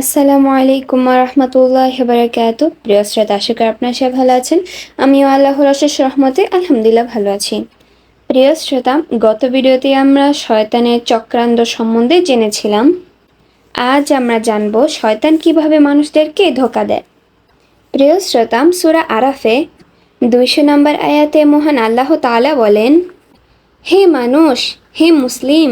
আসসালামু আলাইকুম রহমতুল্লাহ বারাকাত প্রিয় শ্রোতা, আশা করি আপনার সবাই ভালো আছেন। আমিও আল্লাহর অশেষ রহমতে আলহামদুলিল্লাহ ভালো আছি। প্রিয় শ্রোতা, গত ভিডিওতে আমরা শয়তানের চক্রান্ত সম্বন্ধে জেনেছিলাম। আজ আমরা জানব শয়তান কীভাবে মানুষদেরকে ধোকা দেয়। প্রিয় শ্রোতা, সুরা আরাফে দুইশো নম্বর আয়াতে মহান আল্লাহ তাআলা বলেন, হে মানুষ, হে মুসলিম,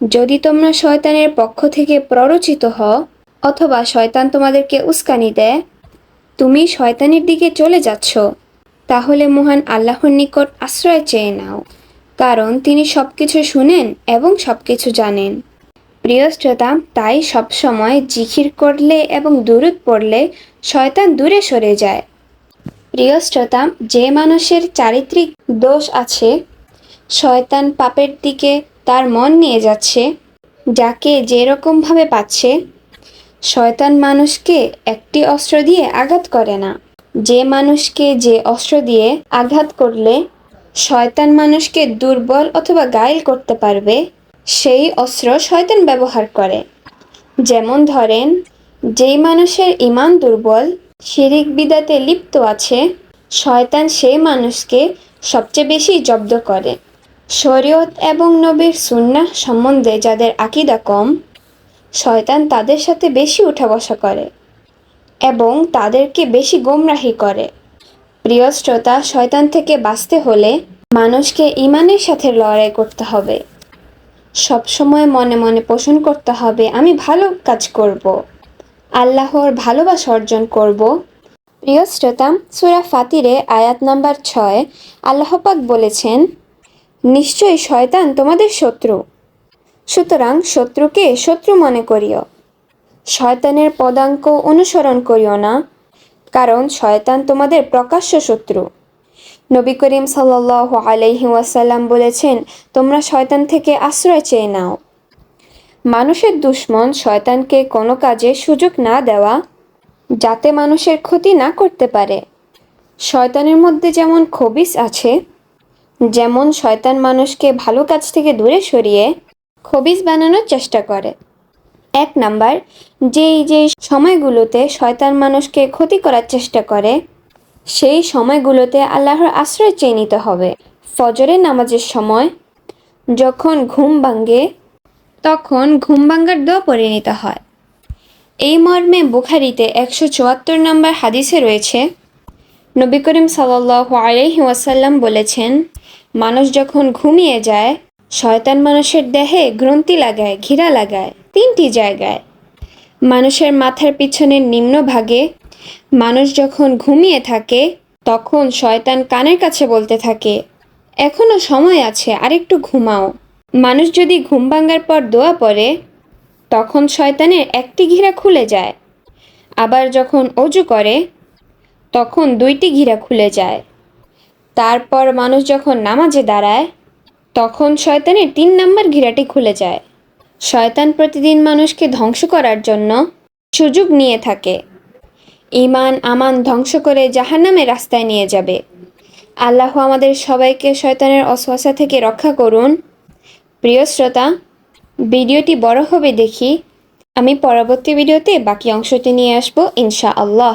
যদি তোমরা শয়তানের পক্ষ থেকে প্ররোচিত হও অথবা শয়তান তোমাদেরকে উস্কানি দেয়। তুমি শয়তানের দিকে চলে যাচ্ছ। তাহলে মহান আল্লাহর নিকট আশ্রয় চেয়ে নাও। কারণ তিনি সব কিছু শুনেন এবং সব কিছু জানেন। প্রিয় শ্রোতা, তাই সবসময় জিখির করলে এবং দূরত পড়লে শয়তান দূরে সরে যায়। প্রিয় শ্রোতা, যে মানুষের চারিত্রিক দোষ আছে, শয়তান পাপের দিকে তার মন নিয়ে যাচ্ছে, যাকে যেরকমভাবে পাচ্ছে শয়তান মানুষকে একটি অস্ত্র দিয়ে আঘাত করে না। যে মানুষকে যে অস্ত্র দিয়ে আঘাত করলে শয়তান মানুষকে দুর্বল অথবা গায়েল করতে পারবে, সেই অস্ত্র শয়তান ব্যবহার করে। যেমন ধরেন, যেই মানুষের ইমান দুর্বল, শিরিক বিদাতে লিপ্ত আছে, শয়তান সেই মানুষকে সবচেয়ে বেশি জব্দ করে। শরীয়ত এবং নবীর সুন্নাহ সম্বন্ধে যাদের আকিদা কম শয়তান তাদের সাথে বেশি উঠা বসা করে এবং তাদেরকে বেশি গোমরাহি করে। প্রিয় শ্রোতা, শয়তান থেকে বাঁচতে হলে মানুষকে ইমানের সাথে লড়াই করতে হবে। সবসময় মনে মনে পোষণ করতে হবে, আমি ভালো কাজ করব। আল্লাহর ভালোবাসা অর্জন করব। প্রিয় শ্রোতা, সুরা ফাতিরে আয়াত নাম্বার ছয় আল্লাহপাক বলেছেন, নিশ্চয়ই শয়তান তোমাদের শত্রু। সুতরাং শত্রুকে শত্রু মনে করিও। শয়তানের পদাঙ্ক অনুসরণ করিও না, কারণ শয়তান তোমাদের প্রকাশ্য শত্রু। নবী করিম সাল্লাহ আলাইহি ওয়াসাল্লাম বলেছেন, তোমরা শয়তান থেকে আশ্রয় চেয়ে নাও। মানুষের দুশ্মন শয়তানকে কোনো কাজে সুযোগ না দেওয়া, যাতে মানুষের ক্ষতি না করতে পারে। শয়তানের মধ্যে যেমন খবিস আছে, যেমন শয়তান মানুষকে ভালো কাজ থেকে দূরে সরিয়ে খবিস বানানোর চেষ্টা করে। এক নাম্বার, যেই যেই সময়গুলোতে শয়তান মানুষকে ক্ষতি করার চেষ্টা করে, সেই সময়গুলোতে আল্লাহর আশ্রয় চেয়ে নিতে হবে। ফজরের নামাজের সময় যখন ঘুম ভাঙ্গে তখন ঘুম ভাঙ্গার দোয়া পড়ে নিতে হয়। এই মর্মে বুখারিতে একশো চুয়াত্তর নম্বর হাদিসে রয়েছে, নবী করিম সাল্লাহ আলহি ওয়াসাল্লাম বলেছেন, মানুষ যখন ঘুমিয়ে যায় শয়তান মানুষের দেহে গ্রন্থি লাগায়, ঘিরা লাগায়, তিনটি জায়গায়। মানুষের মাথার পিছনের নিম্নভাগে মানুষ যখন ঘুমিয়ে থাকে, তখন শয়তান কানের কাছে বলতে থাকে, এখনও সময় আছে, আরেকটু ঘুমাও। মানুষ যদি ঘুম ভাঙার পর দোয়া পড়ে, তখন শয়তানের একটি ঘিরা খুলে যায়। আবার যখন অজু করে, তখন দুইটি ঘিরা খুলে যায়। তারপর মানুষ যখন নামাজে দাঁড়ায় তখন শয়তানের তিন নাম্বার ঘিরাটি খুলে যায়। শয়তান প্রতিদিন মানুষকে ধ্বংস করার জন্য সুযোগ নিয়ে থাকে। ইমান আমান ধ্বংস করে জাহান্নামে রাস্তায় নিয়ে যাবে। আল্লাহ আমাদের সবাইকে শয়তানের অশ্বাসা থেকে রক্ষা করুন। প্রিয় শ্রোতা, ভিডিওটি বড় হবে দেখি। আমি পরবর্তী ভিডিওতে বাকি অংশটি নিয়ে আসব ইনশা আল্লাহ